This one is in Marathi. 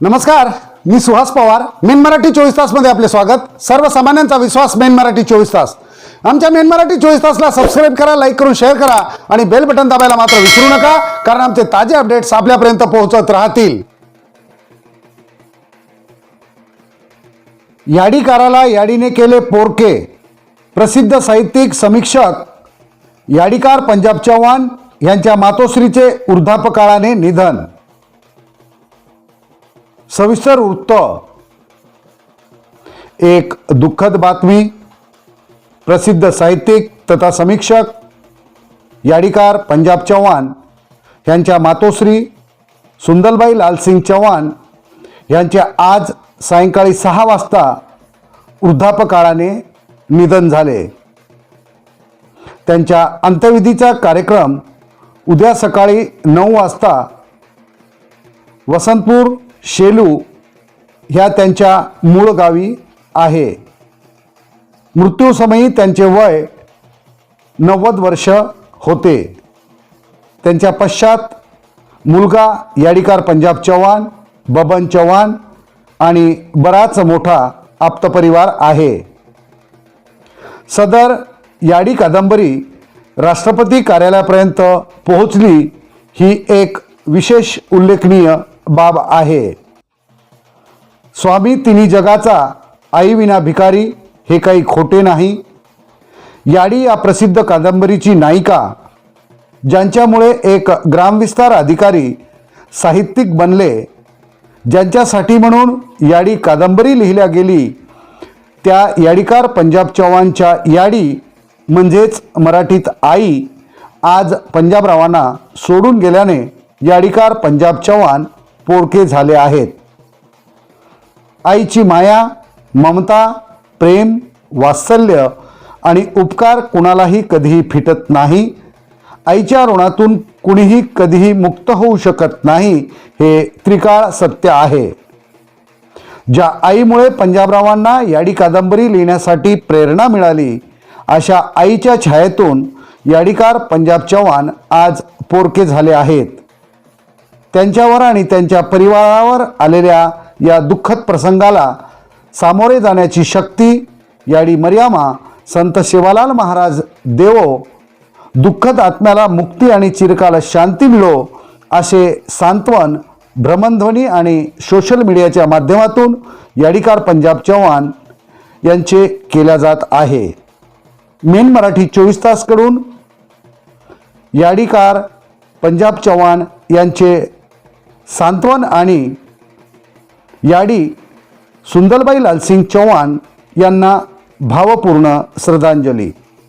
नमस्कार मी सुहास पवार. मेन मराठी चोवीस तासमध्ये आपले स्वागत. सर्वसामान्यांचा विश्वास मेन मराठी चोवीस तास. आमच्या मेन मराठी चोवीस तासला सबस्क्राईब करा लाईक करून शेअर करा आणि बेल बटन दाबायला मात्र विसरू नका कारण आमचे ताजे अपडेट्स आपल्यापर्यंत पोहोचत राहतील. याडीकाराला याडीने केले पोरके. प्रसिद्ध साहित्यिक समीक्षक याडीकार पंजाब चव्हाण यांच्या मातोश्रीचे वृद्धापकाळाने निधन. सविस्तर वृत्त. एक दुःखद बातमी प्रसिद्ध साहित्यिक तथा समीक्षक याडीकार पंजाब चव्हाण यांच्या मातोश्री सुंदरबाई लालसिंग चव्हाण यांचे आज सायंकाळी सहा वाजता वृद्धापकाळाने निधन झाले. त्यांच्या अंत्यविधीचा कार्यक्रम उद्या सकाळी नऊ वाजता वसंतपूर शेलू ह्या त्यांच्या मूळ गावी आहे. मृत्यूसमयी त्यांचे वय नव्वद वर्ष होते. त्यांच्या पश्चात मुलगा याडिकार पंजाब चव्हाण बबन चव्हाण आणि बराच मोठा आप्तपरिवार आहे. सदर याडी कादंबरी राष्ट्रपती कार्यालयापर्यंत पोहोचली ही एक विशेष उल्लेखनीय बाब आहे. स्वामी तिन्ही जगाचा आई विना भिकारी हे काही खोटे नाही. याडी या प्रसिद्ध कादंबरीची नायिका ज्यांच्यामुळे एक ग्रामविस्तार अधिकारी साहित्यिक बनले ज्यांच्यासाठी म्हणून याडी कादंबरी लिहिल्या गेली त्या याडीकार पंजाब चव्हाणच्या याडी म्हणजेच मराठीत आई आज पंजाबरावांना सोडून गेल्याने याडीकार पंजाब चव्हाण पोरके झाले आहेत. आईची माया ममता प्रेम वात्सल्य आणि उपकार कुणालाही कधीही फिटत नाही. आईच्या ऋणातून कुणीही कधीही मुक्त होऊ शकत नाही हे त्रिकाळ सत्य आहे. ज्या आईमुळे पंजाबरावांना याडी कादंबरी लिहिण्यासाठी प्रेरणा मिळाली अशा आईच्या छायेतून याडीकार पंजाब चव्हाण आज पोरके झाले आहेत. त्यांच्यावर आणि त्यांच्या परिवारावर आलेल्या या दुःखद प्रसंगाला सामोरे जाण्याची शक्ती याडी मर्यामा संत शिवालाल महाराज देवो दुःखद आत्म्याला मुक्ती आणि चिरकाल शांती मिळो असे सांत्वन भ्रमणध्वनी आणि सोशल मीडियाच्या माध्यमातून याडीकार पंजाब चव्हाण यांचे केल्या जात आहे. मेन मराठी चोवीस तासकडून याडीकार पंजाब चव्हाण यांचे सांत्वन आणि याडी सुंदरबाई लालसिंग चौहान यांना भावपूर्ण श्रद्धांजली.